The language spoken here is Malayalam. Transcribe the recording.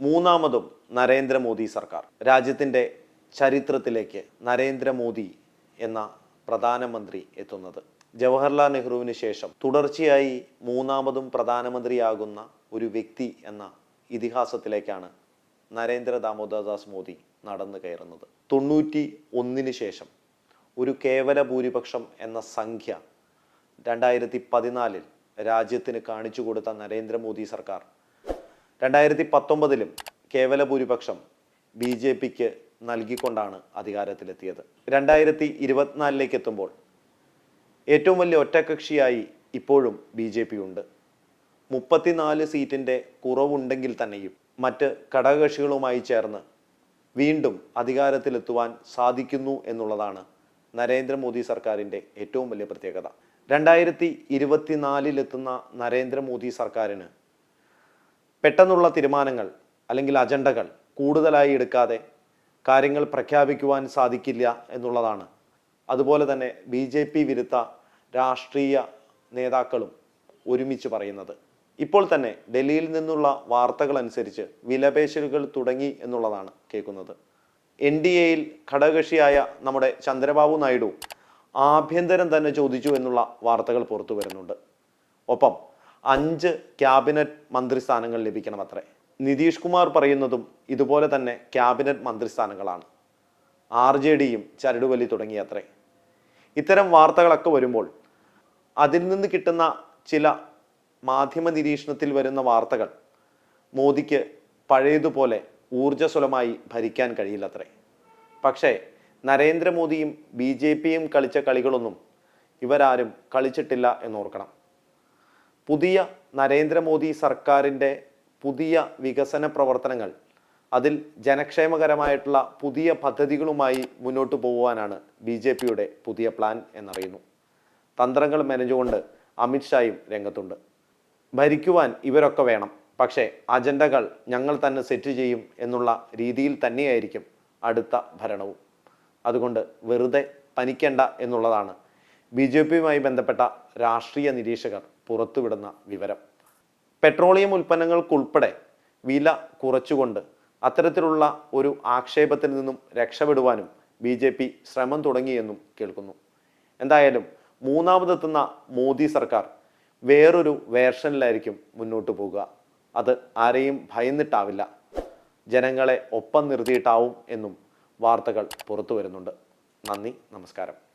മൂന്നാമതും നരേന്ദ്രമോദി സർക്കാർ. രാജ്യത്തിന്റെ ചരിത്രത്തിലേക്ക് നരേന്ദ്രമോദി എന്ന പ്രധാനമന്ത്രി എത്തുന്നത്. ജവഹർലാൽ നെഹ്റുവിന് ശേഷം തുടർച്ചയായി മൂന്നാമതും പ്രധാനമന്ത്രിയാകുന്ന ഒരു വ്യക്തി എന്ന ഇതിഹാസത്തിലേക്കാണ് നരേന്ദ്ര ദാമോദർദാസ് മോദി നടന്നു കയറുന്നത്. തൊണ്ണൂറ്റി ഒന്നിന് ശേഷം ഒരു കേവല ഭൂരിപക്ഷം എന്ന സംഖ്യ രണ്ടായിരത്തി പതിനാലിൽ രാജ്യത്തിന് കാണിച്ചു കൊടുത്ത നരേന്ദ്രമോദി സർക്കാർ രണ്ടായിരത്തി പത്തൊമ്പതിലും കേവല ഭൂരിപക്ഷം ബി ജെ പിക്ക് നൽകിക്കൊണ്ടാണ് അധികാരത്തിലെത്തിയത്. രണ്ടായിരത്തി ഇരുപത്തിനാലിലേക്ക് എത്തുമ്പോൾ ഏറ്റവും വലിയ ഒറ്റകക്ഷിയായി ഇപ്പോഴും ബി ജെ പി ഉണ്ട് മുപ്പത്തിനാല് സീറ്റിന്റെ കുറവുണ്ടെങ്കിൽ തന്നെയും മറ്റ് ഘടകകക്ഷികളുമായി ചേർന്ന് വീണ്ടും അധികാരത്തിലെത്തുവാൻ സാധിക്കുന്നു എന്നുള്ളതാണ് നരേന്ദ്രമോദി സർക്കാരിന്റെ ഏറ്റവും വലിയ പ്രത്യേകത. രണ്ടായിരത്തി ഇരുപത്തിനാലിലെത്തുന്ന നരേന്ദ്രമോദി സർക്കാരിന് പെട്ടെന്നുള്ള തീരുമാനങ്ങൾ അല്ലെങ്കിൽ അജണ്ടകൾ കൂടുതലായി എടുക്കാതെ കാര്യങ്ങൾ പ്രഖ്യാപിക്കുവാൻ സാധിക്കില്ല എന്നുള്ളതാണ്. അതുപോലെ തന്നെ ബി ജെ പി വിരുദ്ധ രാഷ്ട്രീയ നേതാക്കളും ഒരുമിച്ച് പറയുന്നത്. ഇപ്പോൾ തന്നെ ഡൽഹിയിൽ നിന്നുള്ള വാർത്തകൾ അനുസരിച്ച് വിലപേശലുകൾ തുടങ്ങി എന്നുള്ളതാണ് കേൾക്കുന്നത്. എൻ ഡി എയിൽ ഘടകകക്ഷിയായ നമ്മുടെ ചന്ദ്രബാബു നായിഡു ആഭ്യന്തരം തന്നെ ചോദിച്ചു എന്നുള്ള വാർത്തകൾ പുറത്തു വരുന്നുണ്ട്. ഒപ്പം അഞ്ച് ക്യാബിനറ്റ് മന്ത്രിസ്ഥാനങ്ങൾ ലഭിക്കണം ലഭിക്കണമത്രേ. നിതീഷ് കുമാർ പറയുന്നതും ഇതുപോലെ തന്നെ ക്യാബിനറ്റ് മന്ത്രിസ്ഥാനങ്ങളാണ്. ആർ ജെ ഡിയും ചരടുവലി തുടങ്ങിയ തുടങ്ങിയത്രേ. ഇത്തരം വാർത്തകളൊക്കെ വരുമ്പോൾ അതിൽ നിന്ന് കിട്ടുന്ന ചില മാധ്യമ നിരീക്ഷണത്തിൽ വരുന്ന വാർത്തകൾ മോദിക്ക് പഴയതുപോലെ ഊർജസ്വലമായി ഭരിക്കാൻ കഴിയില്ലത്രേ. പക്ഷേ നരേന്ദ്രമോദിയും ബി ജെ പിയും കളിച്ച കളികളൊന്നും ഇവരാരും കളിച്ചിട്ടില്ല എന്നോർക്കണം. പുതിയ നരേന്ദ്രമോദി സർക്കാരിന്റെ പുതിയ വികസന പ്രവർത്തനങ്ങൾ അതിൽ ജനക്ഷേമകരമായിട്ടുള്ള പുതിയ പദ്ധതികളുമായി മുന്നോട്ട് പോകുവാനാണ് ബി ജെ പിയുടെ പുതിയ പ്ലാൻ എന്നറിയുന്നു. തന്ത്രങ്ങൾ മെനഞ്ഞുകൊണ്ട് അമിത്ഷായും രംഗത്തുണ്ട്. ഭരിക്കുവാൻ ഇവരൊക്കെ വേണം പക്ഷേ അജണ്ടകൾ ഞങ്ങൾ തന്നെ സെറ്റ് ചെയ്യും എന്നുള്ള രീതിയിൽ തന്നെയായിരിക്കും അടുത്ത ഭരണവും. അതുകൊണ്ട് വെറുതെ പനിക്കേണ്ട എന്നുള്ളതാണ് ബി ജെ പിയുമായി ബന്ധപ്പെട്ട രാഷ്ട്രീയ നിരീക്ഷകർ പുറത്തുവിടുന്ന വിവരം. പെട്രോളിയം ഉൽപ്പന്നങ്ങൾക്കുൾപ്പെടെ വില കുറച്ചുകൊണ്ട് അത്തരത്തിലുള്ള ഒരു ആക്ഷേപത്തിൽ നിന്നും രക്ഷപ്പെടുവാനും ബി ജെ പി ശ്രമം തുടങ്ങിയെന്നും കേൾക്കുന്നു. എന്തായാലും മൂന്നാമതെത്തുന്ന മോദി സർക്കാർ വേറൊരു വേർഷനിലായിരിക്കും മുന്നോട്ട് പോകുക. അത് ആരെയും ഭയന്നിട്ടാവില്ല. ജനങ്ങളെ ഒപ്പം നിർത്തിയിട്ടാവും എന്നും വാർത്തകൾ പുറത്തു വരുന്നുണ്ട് നന്ദി നമസ്കാരം.